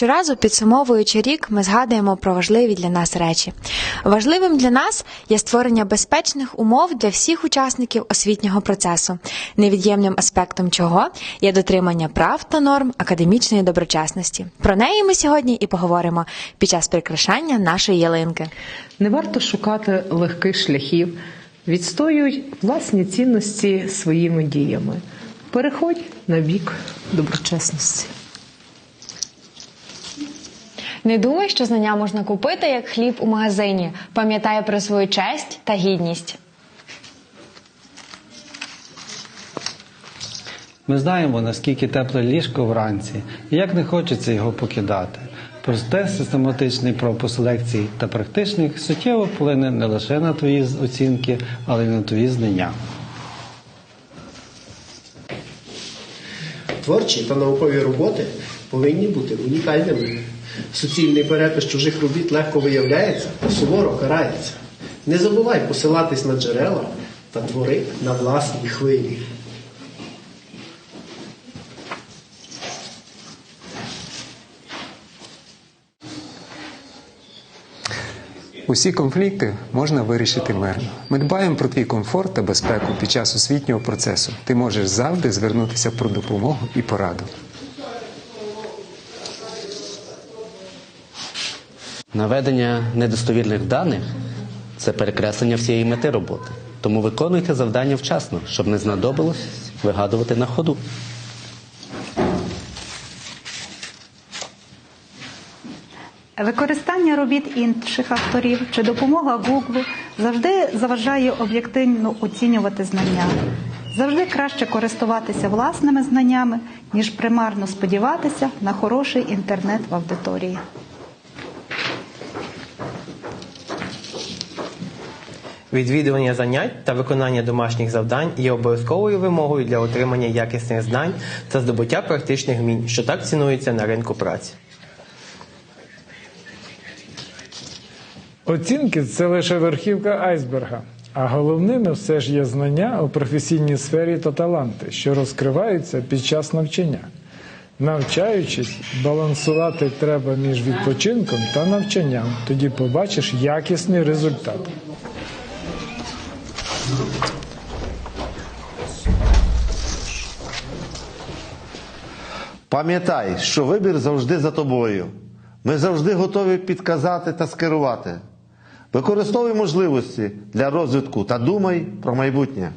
Щоразу підсумовуючи рік, ми згадуємо про важливі для нас речі. Важливим для нас є створення безпечних умов для всіх учасників освітнього процесу, невід'ємним аспектом чого є дотримання прав та норм академічної доброчесності. Про неї ми сьогодні і поговоримо під час прикрашання нашої ялинки. Не варто шукати легких шляхів, відстоюй власні цінності своїми діями. Переходь на бік доброчесності. Не думай, що знання можна купити як хліб у магазині. Пам'ятай про свою честь та гідність. Ми знаємо, наскільки тепле ліжко вранці, і як не хочеться його покидати. Просте систематичний пропуск лекцій та практичних суттєво вплине не лише на твої оцінки, але й на твої знання. Творчі та наукові роботи повинні бути унікальними. Суцільний перепис чужих робіт легко виявляється та суворо карається. Не забувай посилатись на джерела та твори на власній хвилі. Усі конфлікти можна вирішити мирно. Ми дбаємо про твій комфорт та безпеку під час освітнього процесу. Ти можеш завжди звернутися про допомогу і пораду. Наведення недостовірних даних це перекреслення всієї мети роботи. Тому виконуйте завдання вчасно, щоб не знадобилось вигадувати на ходу. Використання робіт інших авторів чи допомога Гуглу завжди заважає об'єктивно оцінювати знання. Завжди краще користуватися власними знаннями, ніж примарно сподіватися на хороший інтернет в аудиторії. Відвідування занять та виконання домашніх завдань є обов'язковою вимогою для отримання якісних знань та здобуття практичних вмінь, що так цінується на ринку праці. Оцінки це лише верхівка айсберга, а головними все ж є знання у професійній сфері та таланти, що розкриваються під час навчання. Навчаючись, балансувати треба між відпочинком та навчанням, тоді побачиш якісний результат. Пам'ятай, що вибір завжди за тобою. Ми завжди готові підказати та скерувати. Використовуй можливості для розвитку та думай про майбутнє.